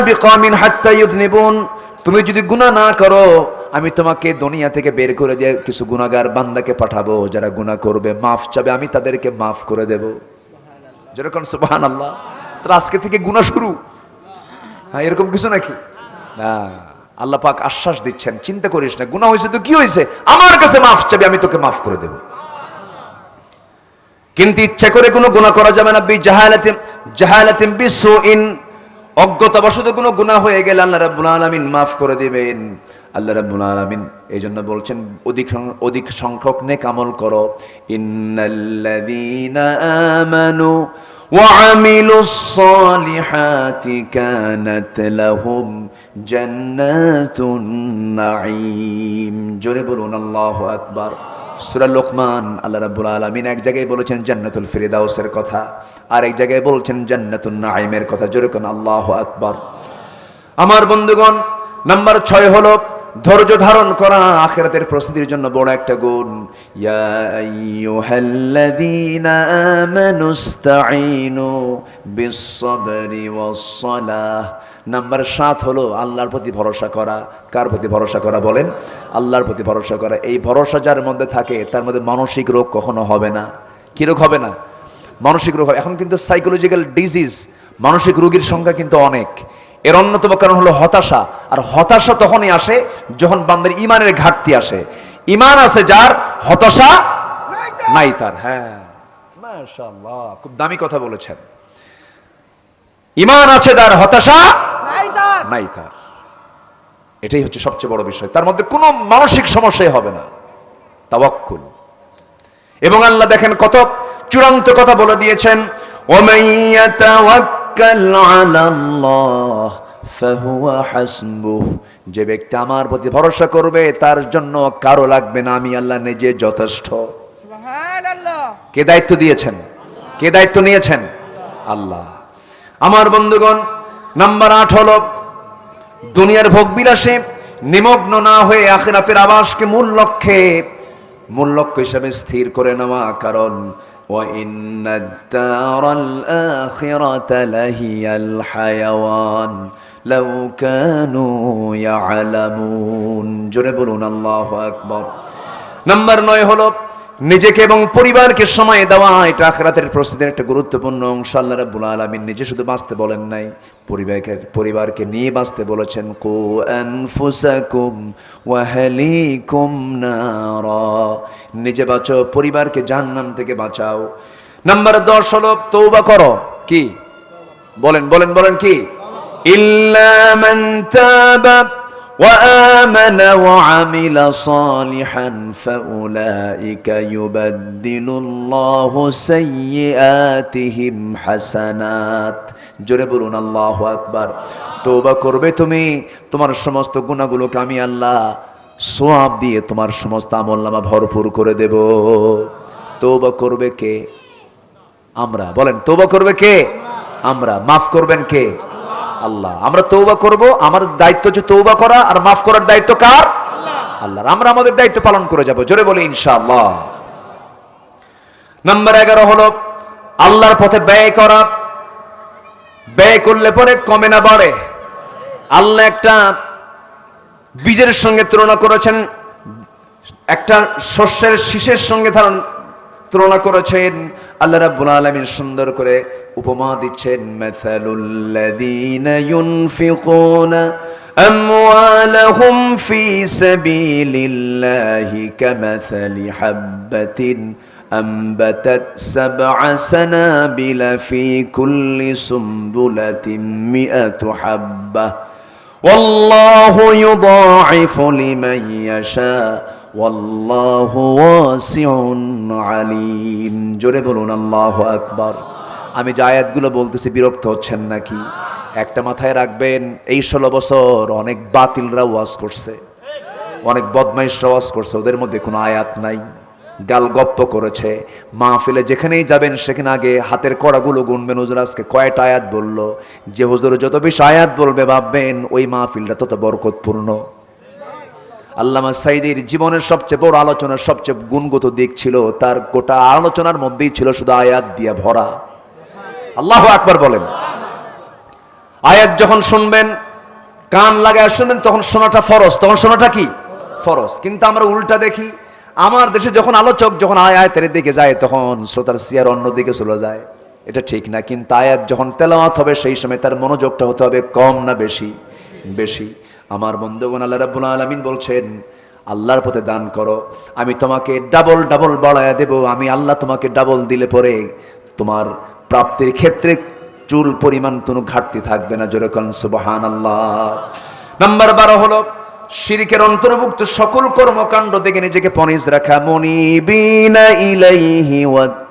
বিকামিন হাত্তা তুমি যদি গুনাহ না করো আমি তোমাকে দুনিয়া থেকে বের করে দিয়ে কিছু গুনাহগার বান্দাকে পাঠাবো যারা গুনাহ করবে মাফ চাবে আমি তাদেরকে মাফ করে দেব। যেরকম সুবহানাল্লাহ। তাহলে আজকে থেকে গুনাহ শুরু। হ্যাঁ এরকম কিছু নাকি? না। আল্লাহ পাক আশ্বাস দিচ্ছেন চিন্তা করিস না গুনাহ হয়েছে তো কি হয়েছে আমার কাছে মাফ চাবি আমি তোকে মাফ করে দেব। কিন্তু ইচ্ছা করে কোনো গুনাহ করা যাবে না বি জাহালাতিম জাহালাতিম বিসুইন। অজ্ঞতাবশত কোনো গুনাহ হয়ে গেলে আল্লাহ রাব্বুল আলামিন মাফ করে দিবেন আল্লাহ রাব্বুল আলামিন এই জন্য বলছেন অধিক সং- অধিক সংখ্যক নেক আমল করো ইন্নাল্লাযীনা আমানু وعملوا الصالحات كانت لهم جنات النعيم জোরে বলুন আল্লাহু আকবার সূরা লোকমান, আল্লাহ রাব্বুল আলামিন এক জায়গায় বলেছেন জান্নাতুল ফিরদাউসের কথা, আর এক জায়গায় বলছেন জান্নাতুন নাঈমের কথা। জোরে কোন আল্লাহু আকবার। আমার বন্ধুগণ, নাম্বার ছয় হলো ধৈর্য ধারণ করা আখেরাতের প্রস্তুতির জন্য বড় একটা গুণ। নাম্বার সাত হলো আল্লাহর প্রতি ভরসা করা। কার প্রতি ভরসা করা বলেন? আল্লাহর প্রতি ভরসা করা। এই ভরসা যার মধ্যে থাকে, তার মধ্যে মানসিক রোগ কখনো হবে না। কি রোগ হবে না? মানসিক রোগ হবে। এখন কিন্তু সাইকোলজিক্যাল ডিজিজ মানসিক রোগীর সংখ্যা কিন্তু অনেক। এর অন্যতম কারণ হলো হতাশা। আর হতাশা তখনই আসে যখন বান্দার ইমানের ঘাটতি আসে। ইমান আছে যার হতাশা নাই তার। হ্যাঁ। খুব দামি কথা বলেছেন। ইমান আছে যার হতাশা নাই তার এটাই হচ্ছে সবচেয়ে বড় বিষয়। তার মধ্যে কোনো মানসিক সমস্যাই হবে না। তাওয়াক্কুল। এবং আল্লাহ দেখেন কত চূড়ান্ত কথা বলে দিয়েছেন যে ব্যক্তি আমার প্রতি ভরসা করবে তার জন্য কারও লাগবে না আমি আল্লাহ নিজে যথেষ্ট। কে দায়িত্ব দিয়েছেন? কে দায়িত্ব নিয়েছেন? আল্লাহ। আমার বন্ধুগণ নাম্বার আট হল, দুনিয়ার ভোগবিলাসে নিমগ্ন না হয়ে আখেরাতের আবাসকে মূল লক্ষ্যে, মূল লক্ষ্য হিসাবে স্থির করে নেওয়া। কারণ জোরে বলুন, আল্লাহ আকবর। নাম্বার নয় হলো নিজেকে এবং পরিবারকে সময় দেওয়া, এটা আখরাতের প্রস্তুতির একটা গুরুত্বপূর্ণ অংশ। আল্লাহ রাব্বুল আলামিন নিজে শুধু বাঁচতে বলেন নাই, পরিবারকে পরিবারকে নিয়ে বাঁচতে বলেছেন। কু আনফুসাকুম ওয়া আহলিকুম নারা। নিজে বাঁচো, পরিবারকে জাহান্নাম থেকে বাঁচাও। নাম্বার 10 হলো, তওবা করো। কি? বলেন বলেন বলেন কি? ইল্লা মান তাবা وآمن وعمل صالحا فأولئك يبدل الله سيئاتهم حسنات জোরে বলুন আল্লাহু আকবার তওবা করবে তুমি তোমার সমস্ত গুনাহগুলোকে আমি আল্লাহ সোয়াব দিয়ে তোমার সমস্ত আমলনামা ভরপুর করে দেব তওবা করবে কে আমরা বলেন তৌবা করবে কে আমরা মাফ করবেন কে আল্লাহ। আমরা তৌবা করব আমার দায়িত্ব হচ্ছে তৌবা করা আর মাফ করার দায়িত্ব কার? আল্লাহর। আমরা আমাদের দায়িত্ব পালন করে যাব জোরে বলি ইনশাআল্লাহ। নাম্বার এগারো হলো আল্লাহর পথে ব্যয় করা। ব্যয় করলে পরে কমে না বাড়ে। আল্লাহ একটা বীজের সঙ্গে তুলনা করেছেন একটা শস্যের শীষের সঙ্গে ধারণ তুলনা করেছেন আল্লাহ রাব্বুল আলামিন সুন্দর করে উপমা দিচ্ছেন মাসালুল্লাযীনা ইউনফিকুনা আমওয়ালাহুম ফি সাবিলিল্লাহি কামাসালি হাববাতিন أنبتت سبع سنابل في كل سنبلة مئة حبة والله يضاعف لمن يشاء আলিম। জোরে বলুন, আল্লাহ আকবার। আমি যে আয়াতগুলো বলতেছি, বিরক্ত হচ্ছেন নাকি? একটা মাথায় রাখবেন, এই ষোলো বছর অনেক বাতিলরা ওয়াজ করছে। অনেক বদমাইশরা ওয়াজ করছে, ওদের মধ্যে কোনো আয়াত নাই। গাল গপ্প করেছে। মাহফিলে যেখানেই যাবেন, সেখানে আগে হাতের কড়াগুলো গুনবেন। হুজুর আজকে কয়টা আয়াত বলল? যে হুজুর যত বেশি আয়াত বলবে, ভাববেন ওই মাহফিলটা তত বরকতপূর্ণ। আল্লামা সাইদির জীবনের সবচেয়ে বড় আলোচনার সবচেয়ে গুণগত দিক ছিল, তার গোটা আলোচনার মধ্যেই ছিল শুধু আয়াত দিয়া ভরা। আল্লাহ আকবার বলেন। আয়াত যখন শুনবেন, কান লাগায় শুনবেন, তখন শোনাটা ফরজ। তখন শোনাটা কি? ফরজ। কিন্তু আমরা উল্টা দেখি, আমার দেশে যখন আলোচক যখন আয় আয়াতের দিকে যায়, তখন শ্রোতার সিয়ার অন্যদিকে চলে যায়। এটা ঠিক না, কিন্তু আয়াত যখন তেলাওয়াত হবে, সেই সময় তার মনোযোগটা হতে হবে কম না বেশি? বেশি। আমার বন্ধুগণ আল্লাহ রাব্বুল আলামিন বলছেন, আল্লাহর পথে দান করো। আমি তোমাকে ডাবল ডাবল বাড়ায়া দেব। আমি আল্লাহ তোমাকে ডাবল দিলে পরে তোমার প্রাপ্তির ক্ষেত্রে চুল পরিমাণ কোনো ঘাটতি থাকবে না। যেরকম সুবহান আল্লাহ নাম্বার বারো হলো, শিরিকের অন্তর্ভুক্ত সকল কর্মকাণ্ড থেকে নিজেকে পনিজ রাখা। মনিবিনা ইলাইহি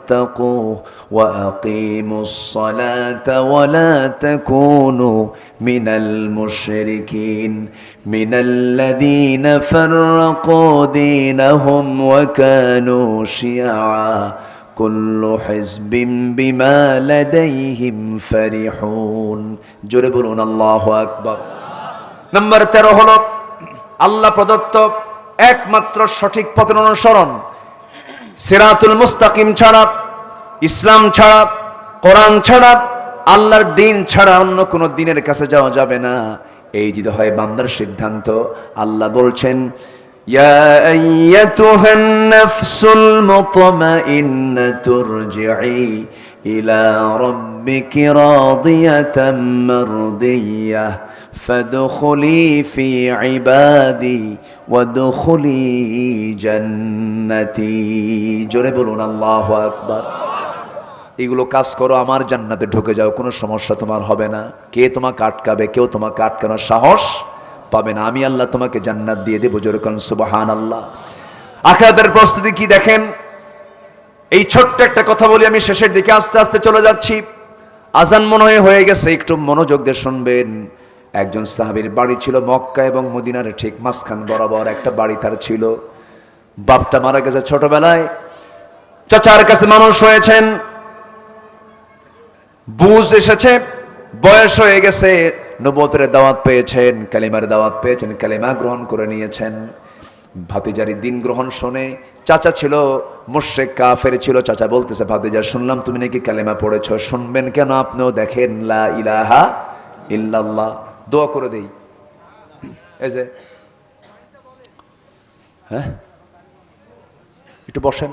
واتقوا وأقيموا الصلاة ولا تكونوا من المشركين من الذين فرقوا دينهم وكانوا شيعا كل حزب بما لديهم فرحون জোরে বলুন আল্লাহু আকবার নম্বর তেরো হলো আল্লাহ প্রদত্ত একমাত্র সঠিক পথের অনুসরণ সিরাতুল মুস্তাকিম ছাড়া ইসলাম ছাড়া কোরআন ছাড়া আল্লাহর দিন ছাড়া অন্য কোনো দিনের কাছে যাওয়া যাবে না এই যদি হয় বান্দার সিদ্ধান্ত আল্লাহ বলছেন يا أيتها النفس المطمئنة ارجعي إلى ربك راضية مرضية فادخلي في عبادي জোরে বলুন, আল্লাহ আকবার। এগুলো কাজ করো, আমার জান্নাতে ঢুকে যাও, কোনো সমস্যা তোমার হবে না। কে তোমাকে আটকাবে, কেউ তোমাকে আটকানোর সাহস পাবে না। আমি আল্লাহ তোমাকে জান্নাত দিয়ে দেবো যেরকম সুবাহান আল্লাহ আখাদের প্রস্তুতি কি দেখেন? এই ছোট্ট একটা কথা বলি, আমি শেষের দিকে আস্তে আস্তে চলে যাচ্ছি। আজান মনে হয়ে গেছে, একটু মনোযোগ দিয়ে শুনবেন। একজন সাহাবীর বাড়ি ছিল মক্কা এবং মদিনার ঠিক মাঝখান বরাবর একটা বাড়ি তার ছিল। বাপটা মারা গেছে ছোটবেলায়। চাচার কাছে মানুষ হয়েছেন। বুঝ এসেছে, বয়স হয়ে গেছে নবতের দাওয়াত পেয়েছেন, কালিমার দাওয়াত পেয়েছেন, কালিমা গ্রহণ করে নিয়েছেন। ভাতিজারি দিন গ্রহণ শোনে চাচা ছিল মুর্শেক কাফের ছিল, চাচা বলতেছে, ভাতিজা, শুনলাম তুমি নাকি কালেমা পড়েছ, শুনবেন কেন আপনিও দেখেন, লা ইলাহা ইল্লাল্লাহ। দোয়া করে দেই। এই যে। হ্যাঁ? একটু বসেন।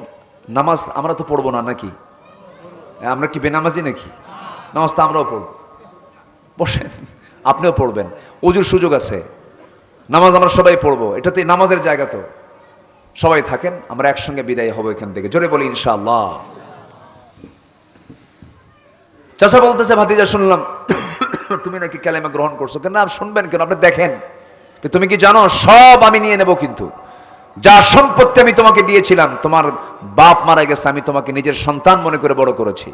নামাজ আমরা তো পড়ব না নাকি? আমরা কি বেনামাজি নাকি? নামাজ তো আমরাও পড়ব। বসেন, আপনিও পড়বেন। অজুর সুযোগ আছে। নামাজ আমরা সবাই পড়ব। এটাতে নামাজের জায়গা তো। সবাই থাকেন, আমরা একসঙ্গে বিদায় হব এখান থেকে। জোরে বলি ইনশাআল্লাহ। চাষা বলতেছে, ভাতিজা শুনলাম। তুমি নাকি কালেমা গ্রহণ করছ? কেন? না শুনবেন কেন? আপনি দেখেন। তুমি কি জানো? সব আমি নিয়ে নেব কিন্তু। যা সম্পত্তি আমি তোমাকে দিয়েছিলাম, তোমার বাপ মারা গেছে, আমি তোমাকে নিজের সন্তান মনে করে বড় করেছি।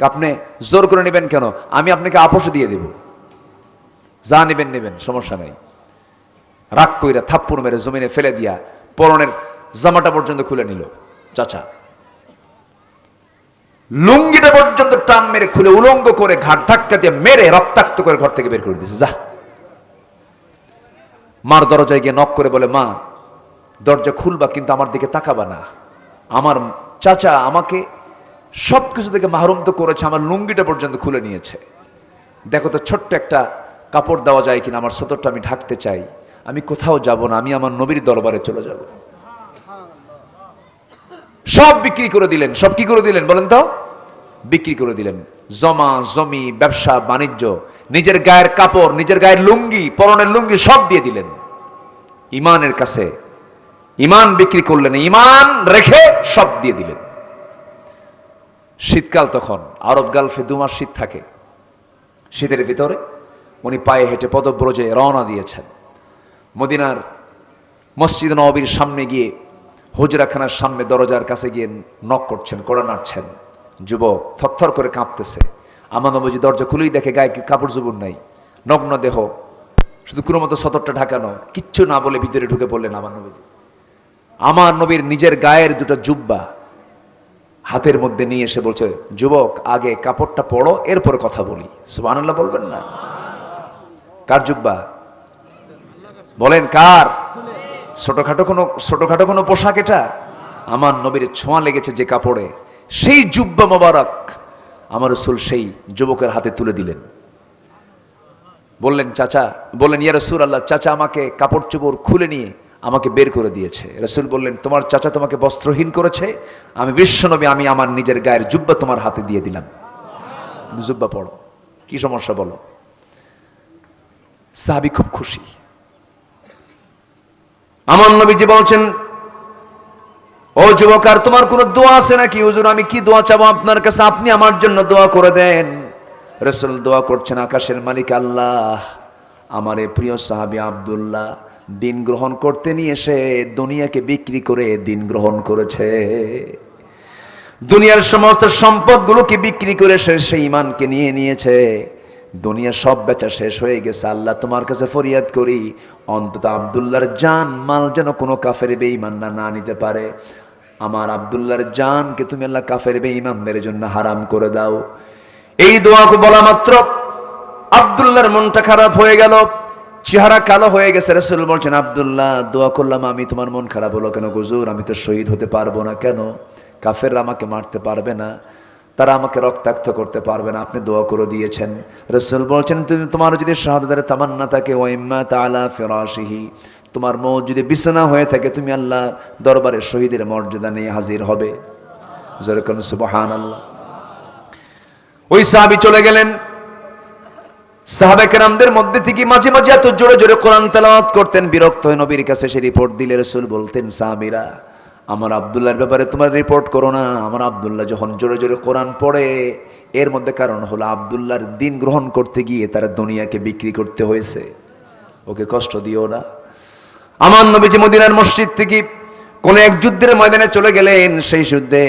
আপনি জোর করে নেবেন কেন? আমি আপনাকে আপোষ দিয়ে দেব। যা নেবেন নেবেন, সমস্যা নেই। রাগ কইরা থাপ্পুর মেরে জমিনে ফেলে দিয়া পরনের জামাটা পর্যন্ত খুলে নিল। চাচা লুঙ্গিটা পর্যন্ত টান মেরে খুলে উলঙ্গ করে ঘাট ধাক্কা দিয়ে মেরে রক্তাক্ত করে ঘর থেকে বের করে দিয়েছে যা। মার দরজায় গিয়ে নক করে বলে, মা, দরজা খুলবা কিন্তু আমার দিকে তাকাবা না। আমার চাচা আমাকে সব কিছু থেকে মাহরুম তো করেছে, আমার লুঙ্গিটা পর্যন্ত খুলে নিয়েছে। দেখো তো ছোট্ট একটা কাপড় দেওয়া যায় কিনা, আমার সতরটা আমি ঢাকতে চাই। আমি কোথাও যাব না, আমি আমার নবীর দরবারে চলে যাব। সব বিক্রি করে দিলেন। সব কি করে দিলেন বলেন তো? বিক্রি করে দিলেন। জমা, জমি, ব্যবসা, বাণিজ্য, নিজের গায়ের কাপড়, নিজের গায়ের লুঙ্গি, পরনের লুঙ্গি সব দিয়ে দিলেন। ইমানের কাছে ইমান বিক্রি করলেন, ইমান রেখে সব দিয়ে দিলেন। শীতকাল তখন, আরব গালফে দু মাস শীত থাকে। শীতের ভিতরে উনি পায়ে হেঁটে পদব্রজে রওনা দিয়েছেন। মদিনার মসজিদ নবীর সামনে গিয়ে হুজরাখানার সামনে দরজার কাছে গিয়ে নক করছেন, কোড়া নাড়ছেন। যুবক থরথর করে কাঁপতেছে। আমার নবজি দরজা খুলেই দেখে গায়ে কাপড় জুবুর নাই। নগ্ন দেহ, শুধু কোনো মতো সতরটা ঢাকানো, কিচ্ছু না বলে ভিতরে ঢুকে পড়লেন আমার নবীজি। আমার নবীর নিজের গায়ের দুটো জুব্বা হাতের মধ্যে নিয়ে এসে বলছে, যুবক, আগে কাপড়টা পড়ো, এরপরে কথা বলি। সুবহানাল্লাহ বলবেন না? কার জুব্বা? বলেন কার? ছোটখাটো কোনো ছোটখাটো কোনো পোশাক এটা? আমার নবীর ছোঁয়া লেগেছে যে কাপড়ে। সেই জুব্বা মোবারক আমার রসুল সেই যুবকের হাতে তুলে দিলেন। বললেন, চাচা, বললেন, ইয়া রসুল আল্লাহ চাচা আমাকে কাপড় চোপড় খুলে নিয়ে আমাকে বের করে দিয়েছে। রসুল বললেন, তোমার চাচা তোমাকে বস্ত্রহীন করেছে? আমি বিশ্বনবী আমি আমার নিজের গায়ের জুব্বা তোমার হাতে দিয়ে দিলাম। জুব্বা পড়ো। কি সমস্যা বলো? সাহাবি খুব খুশি। আমার নবীজি বলছেন, ও যুবক আর তোমার কোনো দোয়া আছে নাকি? হুজুর, আমি কি দোয়া চাবো আপনার কাছে? আপনি আমার জন্য দোয়া করে দেন। রসুল দোয়া করছেন, আকাশের মালিক আল্লাহ, আমার এ প্রিয় সাহাবি আব্দুল্লাহ দিন গ্রহণ করতে নিয়ে এসে দুনিয়াকে বিক্রি করে দিন গ্রহণ করেছে। দুনিয়ার সমস্ত সম্পদগুলোকে বিক্রি করে সে সেই ইমানকে নিয়ে নিয়েছে। দুনিয়া সব বেচা শেষ হয়ে গেছে, আল্লাহ তোমার কাছে ফরিয়াদ করি। অন্তত আবদুল্লাহর জান, মাল যেন কোনো কাফের বেঈমান না নিতে পারে। আমার আবদুল্লাহর জানকে তুমি আল্লাহ কাফের বেঈমানদের জন্য হারাম করে দাও। এই দোয়াকে বলা মাত্র। আবদুল্লাহর মনটা খারাপ হয়ে গেল, চেহারা কালো হয়ে গেছে। রসুল বলছেন, আবদুল্লাহ, দোয়া করলাম আমি, তোমার মন খারাপ হলো কেন? গুজুর আমি তো শহীদ হতে পারব না কেন? কাফেররা আমাকে মারতে পারবে না। তারা আমাকে রক্তাক্ত করতে পারবে না, আপনি দোয়া করে দিয়েছেন। রসুল বলছেন, তুমি তোমার যদি শাহাদাতের তামান্না থাকে ওয়াইম্মা তাআলা ফিরাশিহি, তোমার মৌ যদি বিছানা হয়ে থাকে, তুমি আল্লাহ দরবারে শহীদের মর্যাদা নিয়ে হাজির হবে। যেরকম সুবহানাল্লাহ। ওই সাহাবী চলে গেলেন। সাহাবেকেরামদের মধ্যে থেকে মাঝে মাঝে এত জোরে জোরে কোরআন তেলাওয়াত করতেন, বিরক্ত হয়ে নবীর কাছে সে রিপোর্ট দিলে রসুল বলতেন, সাহাবিরা আমার আবদুল্লার ব্যাপারে তোমার রিপোর্ট করো না। আমার আবদুল্লাহ যখন জোরে জোরে কোরআন পড়ে, এর মধ্যে কারণ হলো আবদুল্লার দিন গ্রহণ করতে গিয়ে তারা দুনিয়াকে বিক্রি করতে হয়েছে। ওকে কষ্ট দিও না। আমার নবীজি মদিনার মসজিদ থেকে কোনো এক যুদ্ধের ময়দানে চলে গেলেন, সেই যুদ্ধে